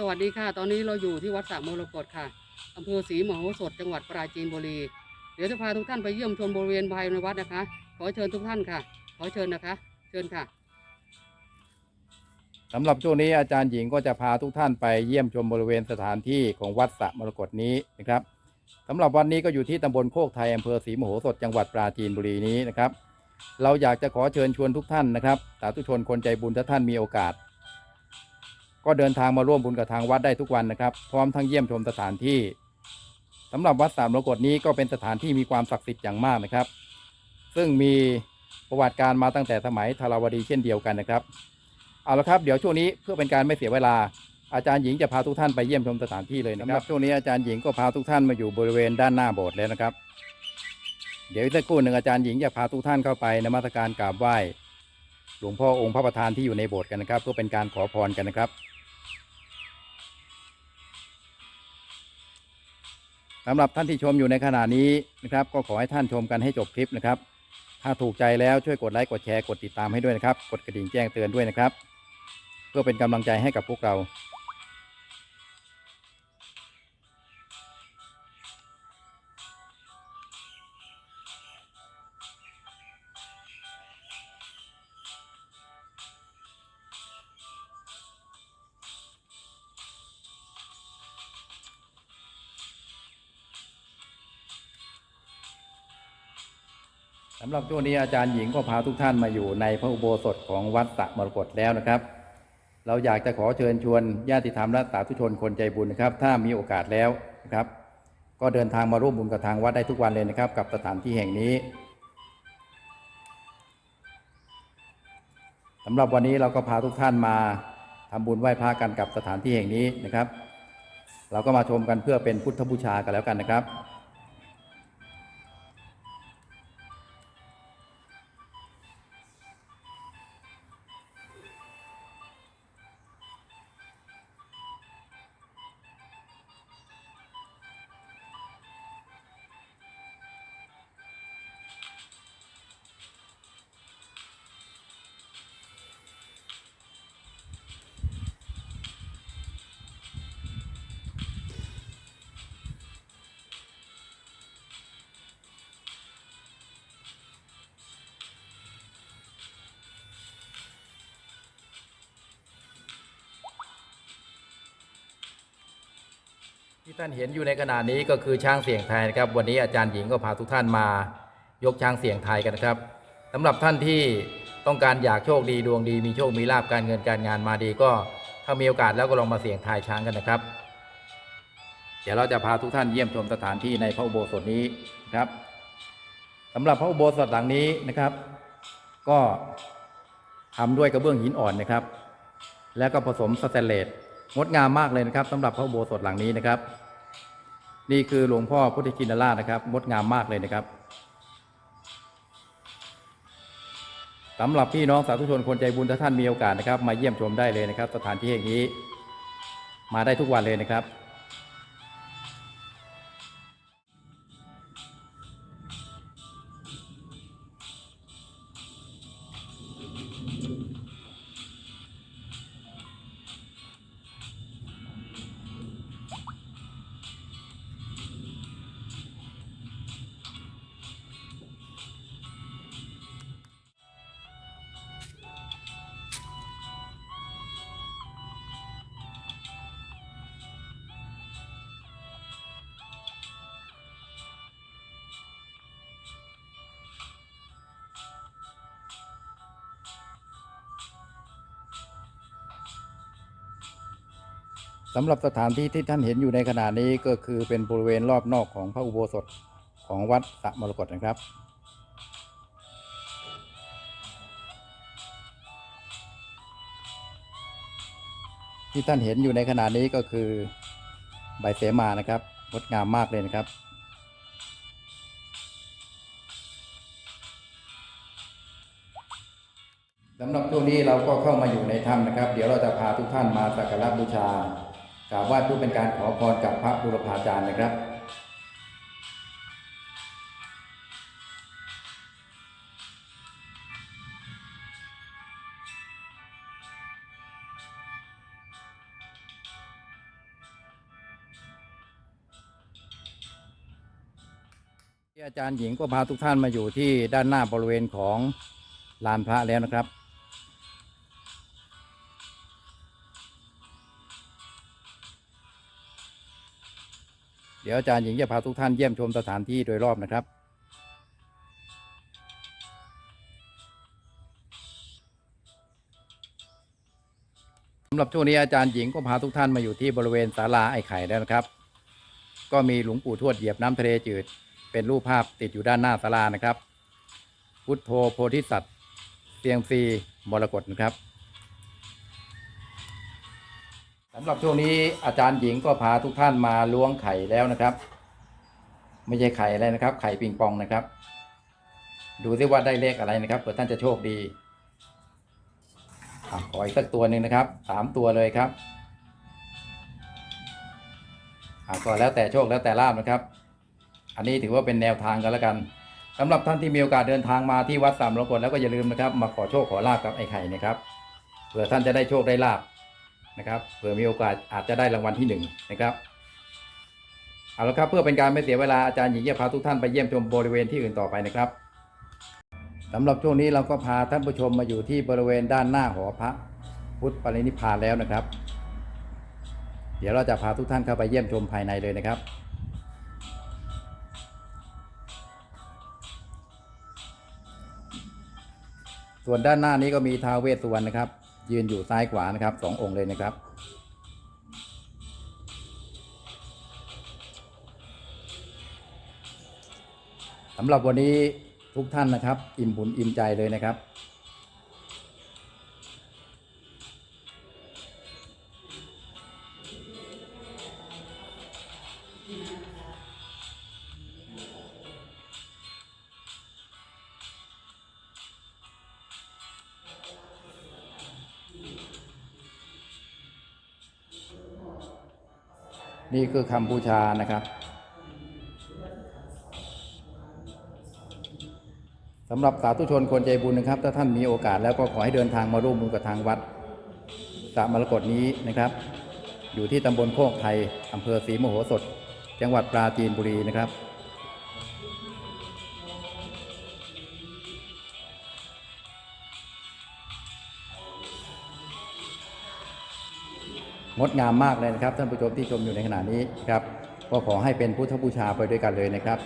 สวัสดีค่ะ ตอนนี้เราอยู่ที่วัดสระมรกตค่ะอำเภอศรีมโหสถจังหวัดปราจีนบุรี เดี๋ยวจะพาทุกท่านไปเยี่ยมชมบริเวณภายในวัดนะคะ ขอเชิญทุกท่านค่ะ ขอเชิญนะคะ เชิญค่ะสำหรับช่วงนี้อาจารย์หญิงก็จะพาทุกท่านไปเยี่ยมชมบริเวณสถานที่ของวัดสระมรกตนี้นะครับสำหรับวันนี้ก็อยู่ที่ตำบลโคกไทยอำเภอศรีมโหสถจังหวัดปราจีนบุรีนี้นะครับ เราอยากจะขอเชิญชวนทุกท่านนะครับสาธุชนคนใจบุญถ้าท่านมีโอกาส ก็เดินทางมาร่วมบุญกับทางวัดได้ทุกวันนะครับ พร้อมทั้งเยี่ยมชมสถานที่สำหรับวัดสามมรกตนี้ก็เป็นสถานที่มีความศักดิ์สิทธิ์อย่างมากนะครับ ซึ่งมีประวัติการมาตั้งแต่สมัยธารวดีเช่นเดียวกันนะครับ เอาละครับเดี๋ยวช่วงนี้เพื่อเป็นการไม่เสียเวลา อาจารย์หญิงจะพาทุกท่านไปเยี่ยมชมสถานที่เลยนะครับช่วงนี้อาจารย์หญิงก็พาทุกท่านมาอยู่บริเวณด้านหน้าโบสถ์แล้วนะครับ เดี๋ยวสักครู่หนึ่งอาจารย์หญิงจะพาทุกท่านเข้าไปนมัสการกราบไหว้ หลวงพ่อองค์พระประธานที่อยู่ในโบสถ์กันนะครับเพื่อเป็นการขอพรกันนะครับสำหรับท่านที่ชมอยู่ในขณะนี้นะครับ ก็ขอให้ท่านชมกันให้จบคลิปนะครับ ถ้าถูกใจแล้วช่วยกดไลค์กดแชร์กดติดตามให้ด้วยนะครับ กดกระดิ่งแจ้งเตือนด้วยนะครับ เพื่อเป็นกำลังใจให้กับพวกเรา สำหรับช่วงนี้อาจารย์หญิงก็พาทุกท่านมาอยู่ในพระอุโบสถของวัดสะมรกตแล้วนะครับ เราอยากจะขอเชิญชวนญาติธรรมและสาธุชนคนใจบุญนะครับ ถ้ามีโอกาสแล้วนะครับ ก็เดินทางมาร่วมบุญกับทางวัดได้ทุกวันเลยนะครับ กับสถานที่แห่งนี้สำหรับวันนี้เราก็พาทุกท่านมาทำบุญไหว้พระกันกับสถานที่แห่งนี้นะครับ เราก็มาชมกันเพื่อเป็นพุทธบูชากันแล้วกันนะครับ ที่ท่านเห็นอยู่ในขณะนี้ก็คือช้างเสียงไทยนะครับ วันนี้อาจารย์หญิงก็พาทุกท่านมายกช้างเสียงไทยกันนะครับสำหรับท่านที่ต้องการอยากโชคดีดวงดีมีโชคมีลาบการเงินการงานมาดีก็ถ้ามีโอกาสแล้วก็ลองมาเสี่ยงทายช้างกันนะครับ เดี๋ยวเราจะพาทุกท่านเยี่ยมชมสถานที่ในพระอุโบสถนี้นะครับสำหรับพระอุโบสถหลังนี้นะครับ ก็ทำด้วยกระเบื้องหินอ่อนนะครับ แล้วก็ผสมสแตนเลส งดงามมากเลยนะครับสำหรับพระอุโบสถหลังนี้นะครับ นี่คือหลวงพ่อพุทธกินราชนะครับ งดงามมากเลยนะครับสำหรับพี่น้องสาธุชนคนใจบุญถ้าท่านมีโอกาสนะครับ มาเยี่ยมชมได้เลยนะครับ สถานที่แห่งนี้ มาได้ทุกวันเลยนะครับำหรับสถานที่ที่ท่านเห็นอยู่ในขณะนี้ก็คือเป็นบริเวณรอบนอกของพระอุโบสถของวัดสะมรกตนะครับ ที่ท่านเห็นอยู่ในขณะนี้ก็คือใบเสมานะครับงดงามมากเลยนะครับสำหรับช่วงนี้เราก็เข้ามาอยู่ในถ้ำนะครับ เดี๋ยวเราจะพาทุกท่านมาสักการะบูชา กราบไหว้เพื่อเป็นการขอพรกับพระบุรพาจารย์นะครับอาจารย์หญิงก็พาทุกท่านมาอยู่ที่ด้านหน้าบริเวณของลานพระแล้วนะครับ ดี๋ยวอาจารย์หญิงจะพาทุกท่านเยี่ยมชมสถานที่โดยรอบนะครับ สำหรับช่วงนี้อาจารย์หญิงก็พาทุกท่านมาอยู่ที่บริเวณศาลาไอ้ไข่แล้วนะครับ ก็มีหลวงปู่ทวดเหยียบน้ำทะเลจืด เป็นรูปภาพติดอยู่ด้านหน้าศาลานะครับ พุทโธโพธิสัตว์เตียงซีมรกตนะครับ สำหรับช่วงนี้อาจารย์หญิงก็พาทุกท่านมาล้วงไข่แล้วนะครับ ไม่ใช่ไข่อะไรนะครับ ไข่ปิงปองนะครับ ดูซิว่าได้เลขอะไรนะครับเผื่อท่านจะโชคดีอขออีกสักตัวหนึ่งนะครับสามตัวเลยครับอะก็แล้วแต่โชคแล้วแต่ลาบนะครับ อันนี้ถือว่าเป็นแนวทางกันแล้วกันสำหรับท่านที่มีโอกาสเดินทางมาที่วัดสามมรกตแล้วก็อย่าลืมนะครับ มาขอโชคขอลาบกับไอ้ไข่นะครับเผื่อท่านจะได้โชคได้ลาบ นะครับเผื่อมีโอกาสอาจจะได้รางวัลที่หนึ่งนะครับเอาละครับเพื่อเป็นการไม่เสียเวลาอาจารย์หญิงจะพาทุกท่านไปเยี่ยมชมบริเวณที่อื่นต่อไปนะครับสำหรับช่วงนี้เราก็พาท่านผู้ชมมาอยู่ที่บริเวณด้านหน้าหอพระพุทธปรินิพพานแล้วนะครับ เดี๋ยวเราจะพาทุกท่านเข้าไปเยี่ยมชมภายในเลยนะครับส่วนด้านหน้านี้ก็มีท้าวเวสสุวรรณนะครับ ยืนอยู่ซ้ายขวานะครับสององค์เลยนะครับ สำหรับวันนี้ทุกท่านนะครับ อิ่มบุญอิ่มใจเลยนะครับ นี่คือคำบูชานะครับสำหรับสาธุชนคนใจบุญนะครับ ถ้าท่านมีโอกาสแล้วก็ขอให้เดินทางมาร่วมมือกับทางวัดสระมรกตนี้นะครับ อยู่ที่ตำบลโคกไทยอำเภอศรีมโหสถ จังหวัดปราจีนบุรีนะครับ งดงามมากเลยนะครับ ท่านผู้ชมที่ชมอยู่ในขณะนี้ครับก็ขอให้เป็นพุทธบูชาไปด้วยกันเลยนะครับ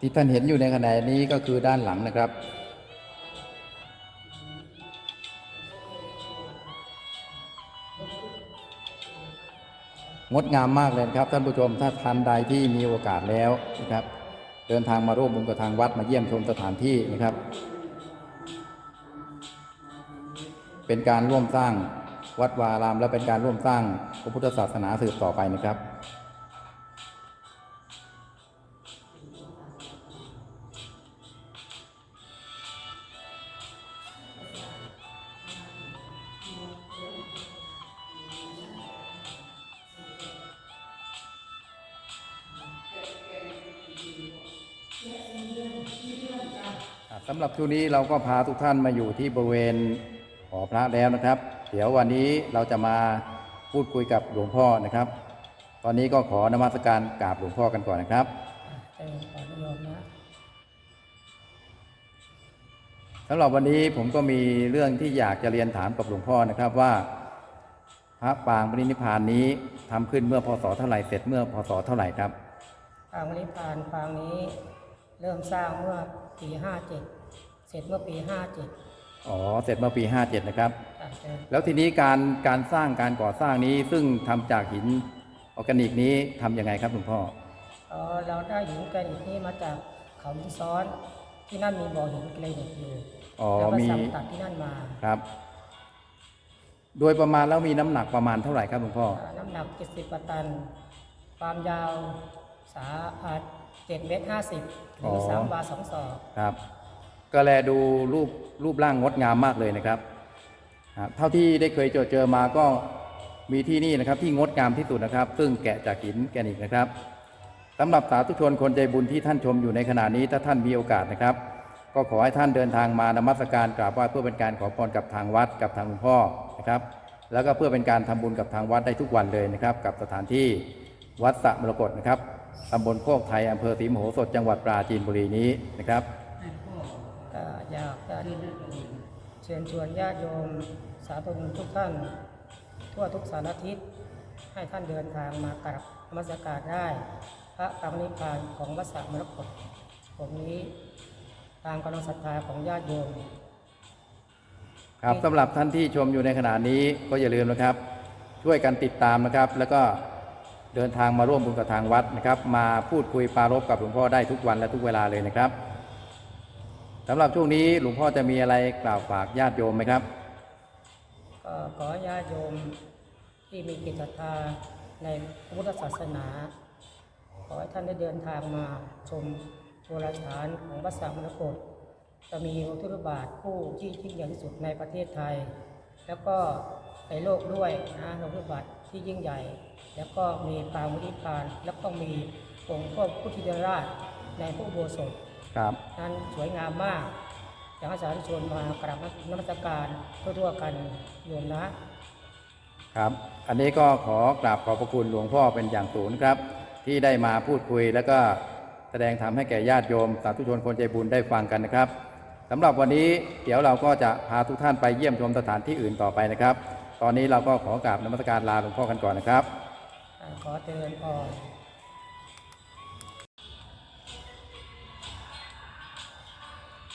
ที่ท่านเห็นอยู่ในขณะนี้ก็คือด้านหลังนะครับ งดงามมากเลยครับ ท่านผู้ชมถ้าท่านใดที่มีโอกาสแล้วนะครับ เดินทางมาร่วมบุญกับทางวัดมาเยี่ยมชมสถานที่นะครับ เป็นการร่วมสร้างวัดวาอาราม และเป็นการร่วมสร้างพระพุทธศาสนาสืบต่อไปนะครับ ช่วงนี้เราก็พาทุกท่านมาอยู่ที่บริเวณหอพระแล้วนะครับ เดี๋ยววันนี้เราจะมาพูดคุยกับหลวงพ่อนะครับ ตอนนี้ก็ขอนมัสการกราบหลวงพ่อกันก่อนนะครับขออนุโยมนะสำหรับวันนี้ผมก็มีเรื่องที่อยากจะเรียนถามกับหลวงพ่อนะครับว่า พระปางปรินิพพานนี้ทำขึ้นเมื่อพศเท่าไหร่เสร็จเมื่อพศเท่าไหร่ครับ ปางมณิพานปางนี้เริ่มสร้างเมื่อปีห้าเจ็ด เสร็จเมื่อปีห้าเจ็ดอ๋อ เสร็จเมื่อปี57นะครับอาจจะแล้วทีนี้การการสร้างการก่อสร้างนี้ซึ่งทำจากหินออร์แกนิกนี้ทำยังไงครับหลวงพ่อเอ่อเราได้หินแกรนิตนี้มาจากเขาหินซ้อนที่นั่นมีบ่อหินแกรนิตอยู่อ๋อแล้วก็มีสั่งตัดที่นั่นมาครับ โดยประมาณแล้วมีน้ำหนักประมาณเท่าไหร่ครับหลวงพ่ออ่าน้ำหนัก70กว่าตัน ความยาวสาอา7เมตร50หรือออ3วา2ศอกครับ ก็แลดูรูปรูปร่างงดงามมากเลยนะครับ เท่าที่ได้เคยเจอเจอมาก็มีที่นี่นะครับที่งดงามที่สุดนะครับ ซึ่งแกะจากหินแกนิตนะครับสำหรับสาธุชนคนใจบุญที่ท่านชมอยู่ในขณะนี้ถ้าท่านมีโอกาสนะครับ ก็ขอให้ท่านเดินทางมานมัสการกราบไหว้เพื่อเป็นการขอพรกับทางวัดกับทางหลวงพ่อนะครับ แล้วก็เพื่อเป็นการทำบุญกับทางวัดได้ทุกวันเลยนะครับ กับสถานที่วัดสะมรกตนะครับตำบลโคกไทยอำเภอศรีมโหสถจังหวัดปราจีนบุรีนี้นะครับ อยากจะเชิญชวนญาติโยม สาธุชนทุกท่าน ทั่วทุกสารทิศให้ท่านเดินทางมากราบนมัสการได้ พระปางนิพพานของวัดสรมรกตผมนี้ตามกำลังศรัทธาของญาติโยม ครับสำหรับท่านที่ชมอยู่ในขณะนี้ก็อย่าลืมนะครับ ช่วยกันติดตามนะครับ แล้วก็เดินทางมาร่วมบุญกับทางวัดนะครับ มาพูดคุยปรารภกับหลวงพ่อได้ทุกวันและทุกเวลาเลยนะครับ สำหรับช่วงนี้หลวงพ่อจะมีอะไรกล่าวฝากญาติโยมไหมครับก็ขอญาติโยมที่มีจิตศรัทธาในพุทธศาสนา ขอให้ท่านได้เดินทางมาชมโบราณสถานของวัดสามนกฏจะมีพระพุทธบาทผู้ที่ยิ่งใหญ่ที่สุดในประเทศไทย แล้วก็ในโลกด้วยนะพระพุทธบาทที่ยิ่งใหญ่ แล้วก็มีปางมุทิพาน แล้วก็มีองค์พระพุทธชินราชในพระโบสถ ครับ นั้นสวยงามมากอยากให้สาธุชนมากราบนมัสการทั่วๆกันโยมนะครับ อันนี้ก็ขอกราบขอบพระคุณหลวงพ่อเป็นอย่างสูงนะครับ ที่ได้มาพูดคุยแล้วก็แสดงธรรมให้แก่ญาติโยมสาธุชนคนใจบุญได้ฟังกันนะครับสำหรับวันนี้เดี๋ยวเราก็จะพาทุกท่านไปเยี่ยมชมสถานที่อื่นต่อไปนะครับ ตอนนี้เราก็ขอกราบนมัสการลาหลวงพ่อกันก่อนนะครับอ่าขอเจริญพร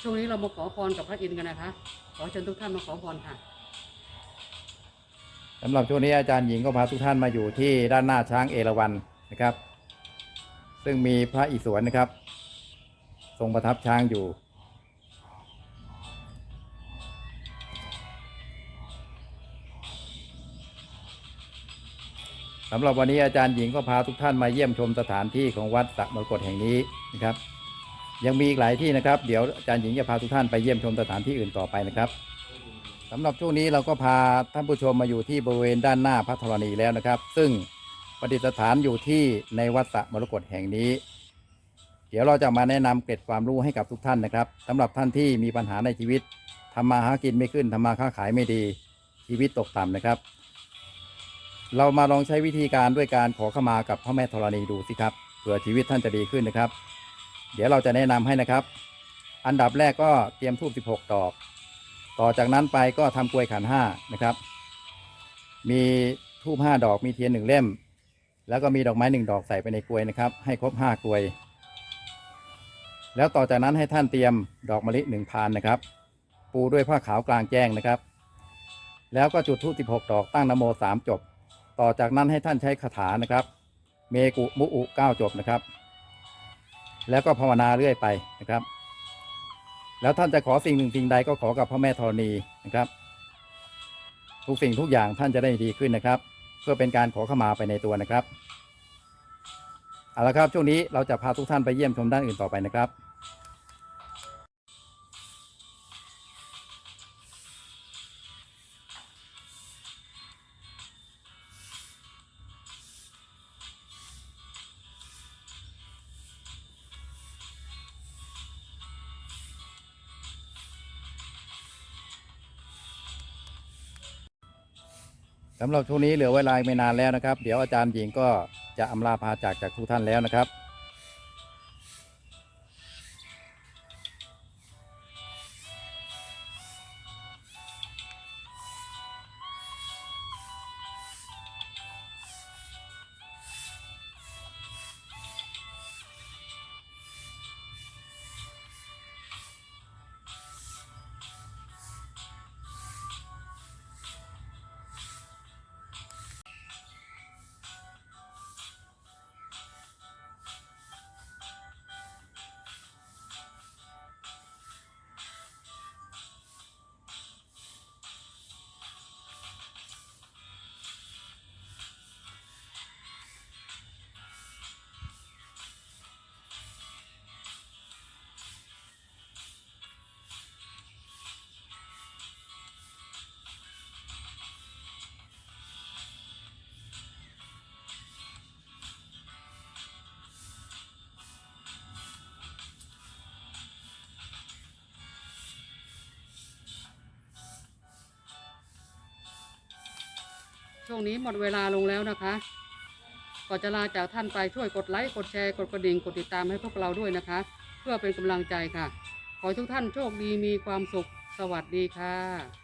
ช่วงนี้เรามาขอพรกับพระอินทร์กันนะคะ ขอเชิญทุกท่านมาขอพรค่ะสำหรับช่วงนี้อาจารย์หญิงก็พาทุกท่านมาอยู่ที่ด้านหน้าช้างเอราวัณนะครับ ซึ่งมีพระอิศวรนะครับ ทรงประทับช้างอยู่ สำหรับวันนี้อาจารย์หญิงก็พาทุกท่านมาเยี่ยมชมสถานที่ของวัดสระมรกตแห่งนี้นะครับ ยังมีอีกหลายที่นะครับ เดี๋ยวอาจารย์หญิงจะพาทุกท่านไปเยี่ยมชมสถานที่อื่นต่อไปนะครับสำหรับช่วงนี้เราก็พาท่านผู้ชมมาอยู่ที่บริเวณด้านหน้าพระธรณีแล้วนะครับ ซึ่งประดิษฐานอยู่ที่ในวัดสะมรกตแห่งนี้ เดี๋ยวเราจะมาแนะนำเกร็ดความรู้ให้กับทุกท่านนะครับสำหรับท่านที่มีปัญหาในชีวิตทำมาหากินไม่ขึ้นทำมาค้าขายไม่ดีชีวิตตกต่ำนะครับ เรามาลองใช้วิธีการด้วยการขอขมากับพระแม่ธรณีดูสิครับเผื่อชีวิตท่านจะดีขึ้นนะครับ เดี๋ยวเราจะแนะนำให้นะครับ อันดับแรกก็เตรียมทูบ16 ดอก ต่อจากนั้นไปก็ทำกลวยขันห้านะครับ มีทูบห้าดอกมีเทียนหนึ่งเล่ม แล้วก็มีดอกไม้หนึ่งดอกใส่ไปในกลวยนะครับ ให้ครบห้ากลวย แล้วต่อจากนั้นให้ท่านเตรียมดอกมะลิหนึ่งพานนะครับ ปูด้วยผ้าขาวกลางแจ้งนะครับ แล้วก็จุดธูป16 ดอกตั้งนโมสามจบ ต่อจากนั้นให้ท่านใช้คาถานะครับ เมกุมุอุเก้าจบนะครับ แล้วก็ภาวนาเรื่อยไปนะครับ แล้วท่านจะขอสิ่งหนึ่งสิ่งใดก็ขอกับพระแม่ธรณีนะครับ ทุกสิ่งทุกอย่างท่านจะได้ดีขึ้นนะครับ เพื่อเป็นการขอขมาไปในตัวนะครับเอาละครับช่วงนี้เราจะพาทุกท่านไปเยี่ยมชมด้านอื่นต่อไปนะครับ สำหรับช่วงนี้เหลือเวลาไม่นานแล้วนะครับ เดี๋ยวอาจารย์หญิงก็จะอำลาพาจากจากทุกท่านแล้วนะครับ ช่วงนี้หมดเวลาลงแล้วนะคะ ก่อนจะลาจากท่านไปช่วยกดไลค์กดแชร์กดกระดิ่งกดติดตามให้พวกเราด้วยนะคะ เพื่อเป็นกำลังใจค่ะ ขอทุกท่านโชคดีมีความสุขสวัสดีค่ะ